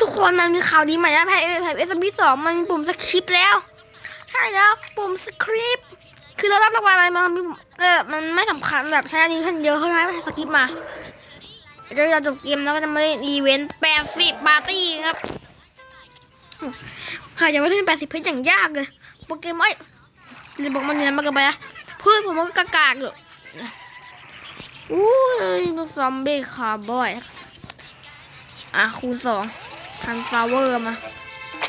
ทุกคนมันมีข่าวดีใหม่แล้วแพทแพทเอสบีสองมันมีปุ่มสคริปต์แล้วใช่แล้วปุ่มสคริปต์คือเรารับรางวัลอะไรมามีเออมันไม่สำคัญแบบใช้อันนี้ท่านเยอะเขาให้สคริปต์มาเดี๋ยวเราจบเกมแล้วก็จะมาเล่นอีเวนต์แปดสิบปาร์ตี้ครับใครจะมาเล่นแปดสิบเพชรอย่างยากเลยโปรแกรมไอ้ยหรือบอกมันเนี่ยมันกันไปอะเพื่อนผมมันก็กากๆอยู่อู้ยซอมบี้คาร์บอย อะคูณสองพันฟลาเวอร์มา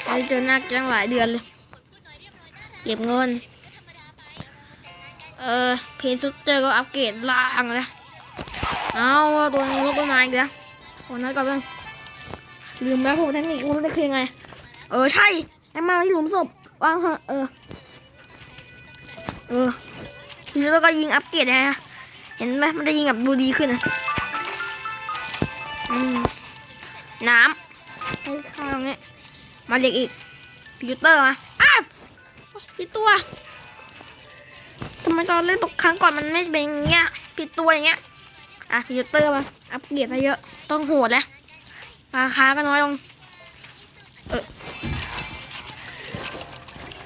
ไม่ได้เจอหน้าแก๊งหลายเดือนเลย เก็บเงิน เออเพนซุปเจอร์ก็อัปเกรดล่างเลยเอาตัวนี้ลบไมาอีกแล้วโอ้นั่นก่อนเพื่อลืมแล้วผมเทคนิคผมได้คือยังไง เออใช่ไอ้มาที่หลุมศพวางเถอะเออ เออทีนี้เราก็ยิงอัปเกรดนะ เห็นไหมมันจะยิงแบบดูดีขึ้นนะอืม น้ำให้ข้าวตรงนี้มาเรียกอีกพิวเตอร์มาอ้าวผิดตัวทำไมตอนเล่นตกครั้งก่อนมันไม่เป็นอย่างเงี้ยผิดตัวอย่างเงี้ยอะพิวเตอร์มาอัปเกรดซะเยอะต้องโหดแล้วราคาก็น้อยลงเออ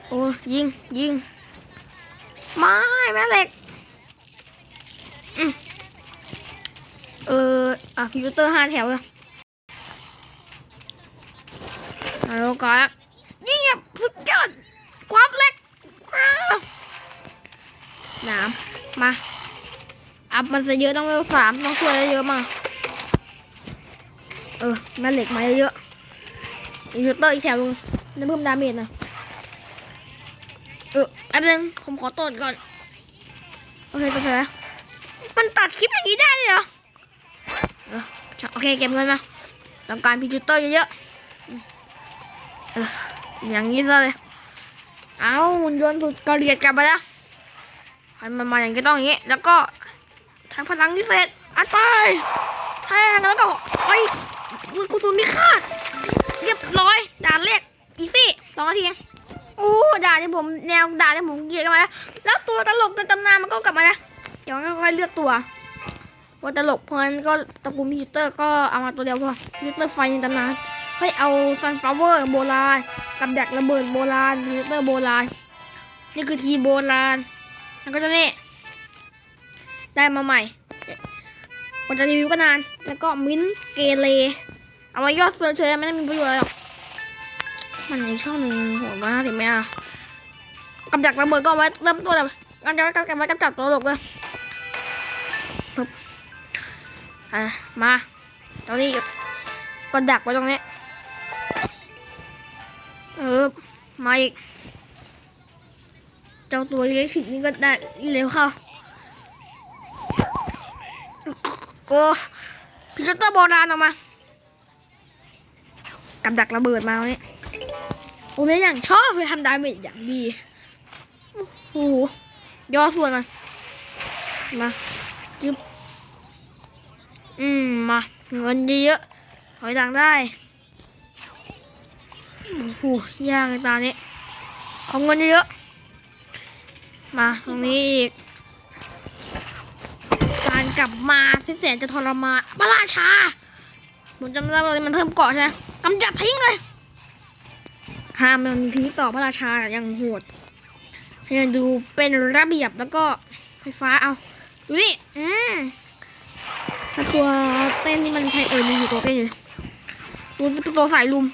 โอ้ยิงยิงไม่แม่เหล็กอืมเอออะพิวเตอร์ห้าแถวเลย แล้วก็เงียบสุดยอดความเล็กน้ำมาอัพมันจะเยอะต้องเร็วสามต้องช่วยเยอะมาเออแม่เหล็กมาเยอะๆอีกเตอร์อีกแถวนึงเพิ่มดาเมจนะเอออันนึงผมขอตรวจก่อนโอเคก็เถอะมันตัดคลิปอย่างนี้ได้เลยเหรอโอเคเก็บเงินมาต้องการพิจูเตอร์เยอะๆ อย่างนี้ซะเลยเอาหุ่นยนต์สุดกระเรียดกลับมาแล้วให้มันมาอย่างนี้ต้องอย่างนี้ แล้วก็ทางพลังพิเศษอัดไปแทงแล้วก็ไปคุณกุศุลมีคาดเรียบร้อยด่านแรกอีซี่สองนาทีองโอ้ด่านที่ผมแนวด่านที่ผมเกลียดกันมาแล้วแล้วตัวตลกในตำนานมันก็กลับมาแล้วเดี๋ยวค่อยเลือกตัวว่าตลกเพลินก็ตระกูลพิวเตอร์ก็เอามาตัวเดียวพอพิวเตอร์ไฟในตำนาน เฮ้เอาซันฟลาวเวอร์โบราณกับดักระเบิดโบราณพิเตอร์โบราณ นี่คือทีโบราณ แล้วก็จะนี่ได้มาใหม่มันจะรีวิวก็นาน แล้วก็มิ้นเกเรเอาไว้ยอดเสือเฉยๆไม่ได้มีประโยชน์อะไรหรอกมันในช่องหนึ่งโหดมากถึงไหมอะกับดักระเบิดก็ไว้เริ่มต้นแบบกันจะไว้กับไว้กับจับตัวหลกเลยปึ๊บอะมาตรงนี้ก็ดักไว้ตรงนี้ เออมาอีก เจ้าตัวเล็กขิกนี่ก็ได้เร็วเข้าโอ้พิจเตอร์โบราณออกมากับดักระเบิดมาตรงนี้โอ้ยอย่างชอบไปทำดาเมจอย่างดีโอ้โหย่อส่วนมามาจึ๊บอืมมาเงินเยอะๆถอยหลังได้ โอ้โหยากเลยตานี้ของเงินเยอะๆมาตรงนี้อีก การกลับมาที่แสนจะทรมานพระราชา ผมจำได้ว่ามันเพิ่มเกาะใช่ไหมกำจัดทิ้งเลยห้ามมันมีชีวิตต่อพระราชาอย่างโหดให้มันดูเป็นระเบียบแล้วก็ไฟฟ้าเอา ดูดิอืมตัวเต้นนี่มันใช้เออมีอยู่ตัวเต้นอยู่ดูสิเป็นตัวสายลุม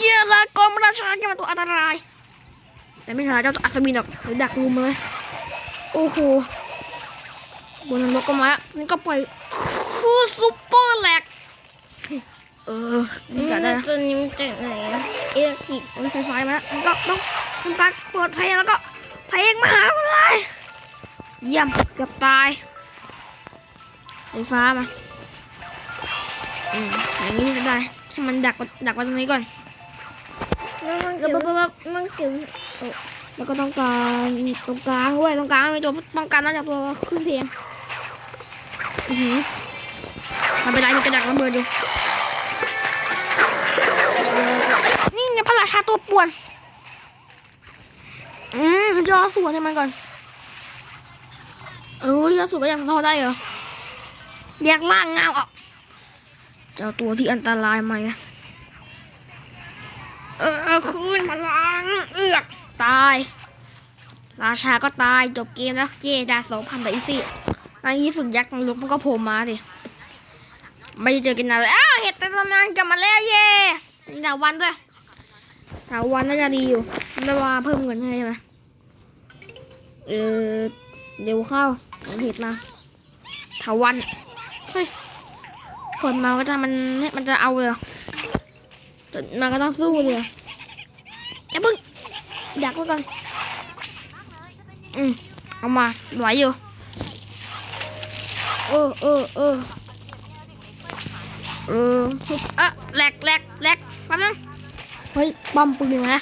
เยอะละกรมราชาจะมาตัวอันตราย แต่ไม่ใช่เจ้าตัวอัศวินหรอกหรือดักลุมเลย โอ้โหบนนรกก็มาแล้วนี่ก็ปล่อยคือซุปเปอร์แหลกเออนี่จัดได้นะตัวนี้มันจากไหนอะเอ็กซ์ทีโอ้ยไฟฟ้ามาแล้วมันก็ต้องทำการเปิดเพลงแล้วก็เพลงมาหามันเลยเยี่ยมเกือบตายไฟฟ้ามา อืมอย่างนี้ก็ได้ให้มันดักไว้ดักไว้ตรงนี้ก่อน แล้วมันแล้วเก็บปุ๊บปุ๊บปุ๊บมันเก็บแล้วก็ต้องการตรงกลางด้วยตรงกลางมีตัวป้องกันน่าจะตัวขึ้นเพลงอือหือมันเป็นไรมีกระดักระเบิดอยู่นี่ไงพระราชาตัวป่วนอืมย่อส่วนให้มันก่อนเออย่อส่วนก็ยังทอได้เหรอแยกล่างเงาออกเจ้าตัวที่อันตรายมาอีกแล้ว เอาคืนพลังเอือกตาย ราชาก็ตายจบเกมแล้วเย่ได้สองพันไปอีซี่ในที่สุดยักษ์นรกมันก็โผล่มาดิไม่ได้เจอกันนานเลยอ้าวเห็ดแต่ตำนานกลับมาแล้วเย่ดาวันด้วยดาวันน่าจะดีอยู่ได้ว่าเพิ่มเงินให้ใช่ไหมเออเดี๋ยวเข้าเห็ดมาถาวันเฮ้ยกดมาก็จะมันมันจะเอาเลยเหรอกดมาก็ต้องสู้เลย ดักไว้ก่อนอืมเอามาไหวอยู่เออเออเออเออเอะแหลกแหลกแหลกแป๊บนึงเฮ้ยบอมปืนนะ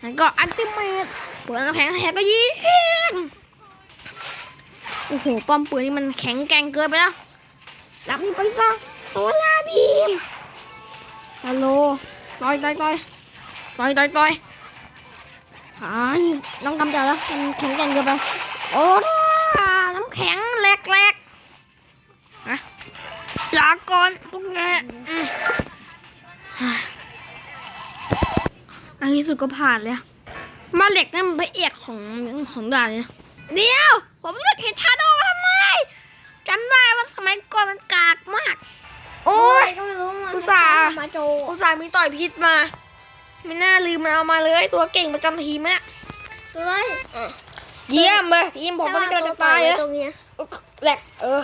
แล้วก็อันติเมตเปิดแข็งแข็งก็ยิงโอ้โหป้อมปืนนี่มันแข็งแกร่งเกินไปแล้วรับนี่ไปซะโซลาร์บีมฮัลโหลต่อยต่อยต่อยต่อยต่อยต่อย หายน้องกำจัดแล้วมันแข็งแกร่งเกินไป โอ้น้ำแข็งแหลกแหลกอะลาก่อนพวกแกอืมในที่สุดก็ผ่านแล้วมาเหล็กนั่นมันพระเอกของของด่านเนี่ยเดี๋ยว ผมเลือกเห็นชาโดว์ทำไมจำได้ว่าสมัยก่อนมันกากมาก โอ้ยก็ไม่รู้มันอุตส่าห์มาโจอุตส่าห์มีต่อยพิษมา ไม่น่าลืมมันเอามาเลยตัวเก่งประจำทีมเนี่ยตัวไรเยี่ยมเลยทีมผมมันกำลังจะตายแล้วตรงเนี้ยแหลกเออ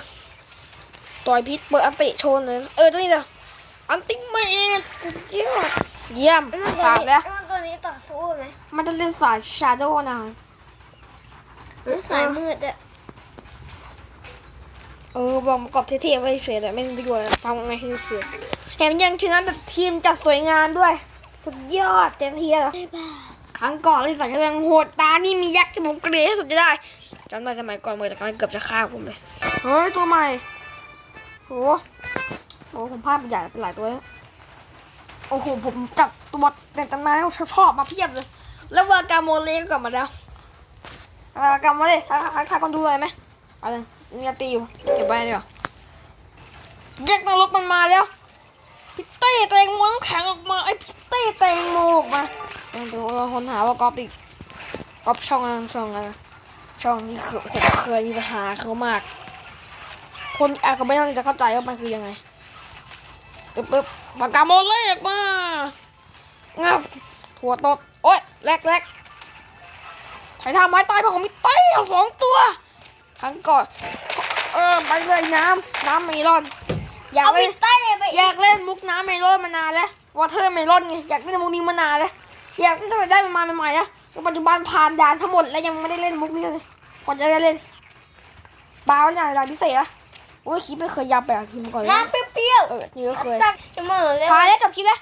ต่อยพิษเปิดอันติโชนเลยเออตัวนี้เด้ออันติเมตเยี่ยมเยี่ยมไอ้มันตัวผ่านนี้แล้วไอ้มันตัวนี้ต่อสู้ไหมมันจะเล่นสายชาโดว์นะหรือสายมืดอะเออบอกประกอบเท่ๆไว้เฉยแต่ไม่มีประโยชน์ฟังไงให้คือแถมยังชนะแบบทีมจัดสวยงามด้วย สุดยอดเต็มที่แล้วครั้งก่อนเลยสายกำลังโหดตานี่มียักษ์ที่ผมเกลียดที่สุดจะได้จำได้สมัยก่อนเมื่อจากการเกือบจะฆ่าผมเลยเฮ้ยตัวใหม่โหโหผมพลาดไปใหญ่ไปหลายตัวแล้วโอ้โหผมจับตัวแต่ตำนานที่ผมชอบมาเพียบเลย แล้วเวอร์กาโมเลก็กลับมาแล้วเวอร์กาโมเลทักทักทายคนดูเลยไหมเอาเลยนี่จะตีอยู่เก็บไว้ดีกว่าแยกนรกมันมาแล้วพี่เต้ แตงโมน้ำแข็งออกมาไอ้เต้แตงโมออกมาเดี๋ยวเราคนหาว่ากอปอีกกอปช่องนั้นช่องนั้นช่องนี้คือผมเคยมีปัญหาเขามาก คนอาจจะไม่ต้องจะเข้าใจว่ามันคือยังไงปึ๊บปึ๊บปากกาโมเลกมางับหัวตดโอ๊ยแรกแรกใครทำไม้ตายเพราะของมิเต้สองตัวครั้งก่อนเออไปเลยน้ำน้ำเมลอน อยากเอาไปเล่น เต้ไปอยากเล่นมุกน้ำเมลอนมานานแล้ววอเทอร์เมลอนไงอยากเล่นมุกนี้มานานแล้วอยากที่จะได้มันมาใหม่ๆนะแต่ปัจจุบันผ่านด่านทั้งหมดแล้วยังไม่ได้เล่นมุกนี้เลยก่อนจะได้เล่นบ้าวอย่างไรพิเศษอะโอ้ยคลิปไม่เคยยาวแบบทีมก่อนเลยน้ำเปรี้ยวเออนี่ก็เคยๆจับจะมือเลยผ่านแล้วจบคลิปแล้ว